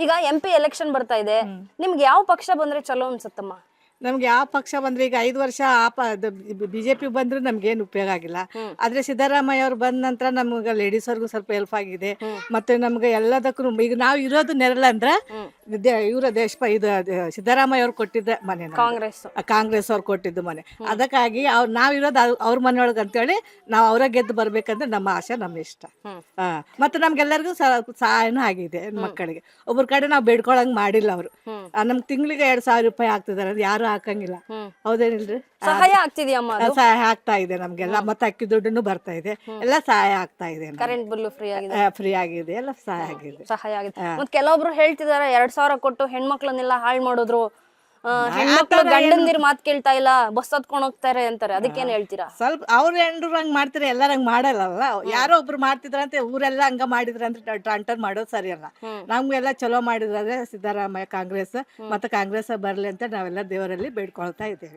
ಈಗ M P election ಬರ್ತಾ ಇದೆ. ನಿಮ್ಗೆ ಯಾವ ಪಕ್ಷ ಬಂದ್ರೆ ಚಲೋ ಅನ್ಸತ್ತಮ್ಮ? ನಮ್ಗೆ ಯಾವ ಪಕ್ಷ ಬಂದ್ರೆ ಈಗ ಐದು ವರ್ಷ ಆ ಪ ಬಿಜೆಪಿ ಬಂದ್ರೆ ನಮ್ಗೇನು ಉಪಯೋಗ ಆಗಿಲ್ಲ. ಆದ್ರೆ ಸಿದ್ದರಾಮಯ್ಯ ಅವ್ರು ಬಂದ ನಂತರ ನಮ್ಗೆ ಲೇಡೀಸ್ ಅವ್ರಿಗೂ ಸ್ವಲ್ಪ ಹೆಲ್ಪ್ ಆಗಿದೆ. ಮತ್ತೆ ನಮ್ಗೆ ಎಲ್ಲದಕ್ಕೂ ಈಗ ನಾವು ಇರೋದು ನೆರಳ ಅಂದ್ರೆ ಇವರ ದೇಶ ಇದು ಸಿದ್ದರಾಮಯ್ಯ ಅವ್ರು ಕೊಟ್ಟಿದ್ದ ಮನೆ ಕಾಂಗ್ರೆಸ್. ಕಾಂಗ್ರೆಸ್ ಅವ್ರು ಕೊಟ್ಟಿದ್ದು ಮನೆ. ಅದಕ್ಕಾಗಿ ಅವ್ರು ನಾವಿರೋದು ಅವ್ರ- ಮನೆಯೊಳಗೆ ಅಂತೇಳಿ ನಾವು ಅವರ ಗೆದ್ದು ಬರ್ಬೇಕಂದ್ರೆ ನಮ್ಮ ಆಸೆ ನಮ್ಮ ಇಷ್ಟ. ಮತ್ತೆ ನಮ್ಗೆಲ್ಲರಿಗೂ ಸಹಾಯನೂ ಆಗಿದೆ ಮಕ್ಕಳಿಗೆ. ಒಬ್ಬರ ಕಡೆ ನಾವು ಬೇಡ್ಕೊಳಂಗ್ ಮಾಡಿಲ್ಲ ಅವರು. ನಮ್ಗೆ ತಿಂಗಳಿಗೆ ಎರಡ್ ಸಾವಿರ ರೂಪಾಯಿ ಆಗ್ತಿದಾರೆ. ಯಾರು ಹಾಕಂಗಿಲ್ಲ. ಹೌದೇನಿಲ್ರಿ? ಸಹಾಯ ಆಗ್ತಿದ್ಯಾ ಆ, ಸಹಾಯ ಆಗ್ತಾ ಇದೆ ನಮ್ಗೆಲ್ಲ. ಮತ್ತೆ ಅಕ್ಕಿ ದುಡ್ಡುನು ಬರ್ತಾ ಇದೆ. ಎಲ್ಲ ಸಹಾಯ ಆಗ್ತಾ ಇದೆ ಕರೆಂಟ್ ಬಿಲ್ ಫ್ರೀ ಆಗಿದೆ. ಫ್ರೀ ಆಗಿದೆ. ಎಲ್ಲ ಸಹಾಯ ಆಗಿದೆ. ಸಹಾಯ ಆಗಿದೆ. ಮತ್ ಕೆಲವೊಬ್ರು ಹೇಳ್ತಿದಾರೆ ಎರಡ್ ಸಾವಿರ ಕೊಟ್ಟು ಹೆಣ್ಮಕ್ಳನ್ನೆಲ್ಲ ಹಾಳ್ ಮಾಡಿದ್ರು. ಹೆಣ್ಮಕ್ಳು ಗಂಡಂದಿರ್ ಮಾತ್ ಕೇಳ್ತಾ ಇಲ್ಲ ಬಸ್ ಹತ್ಕೊಂಡ್ ಹೋಗ್ತಾರೆ ಅಂತಾರೆ. ಅದಕ್ಕೇನ್ ಹೇಳ್ತೀರಾ? ಸ್ವಲ್ಪ ಅವ್ರ ಹೆಂಡ್ರು ಹಂಗ್ ಮಾಡ್ತಾರೆ ಎಲ್ಲಾರ ಹಂಗ್ ಮಾಡಲ್ಲ ಯಾರೋ ಒಬ್ರು ಮಾಡ್ತಿದ್ರಂತೆ ಊರೆಲ್ಲ ಹಂಗ ಮಾಡಿದ್ರಂತೆ ಟ್ರಾಂಟರ್ ಮಾಡೋದು ಸರಿಯಲ್ಲ ನಮ್ಗೆಲ್ಲ ಚಲೋ ಮಾಡಿದ್ರೆ ಸಿದ್ದರಾಮಯ್ಯ ಕಾಂಗ್ರೆಸ್ ಮತ್ತೆ ಕಾಂಗ್ರೆಸ್ ಬರ್ಲಿ ಅಂತ ನಾವೆಲ್ಲ ದೇವರಲ್ಲಿ ಬೇಡ್ಕೊಳ್ತಾ ಇದ್ದೇವೆ.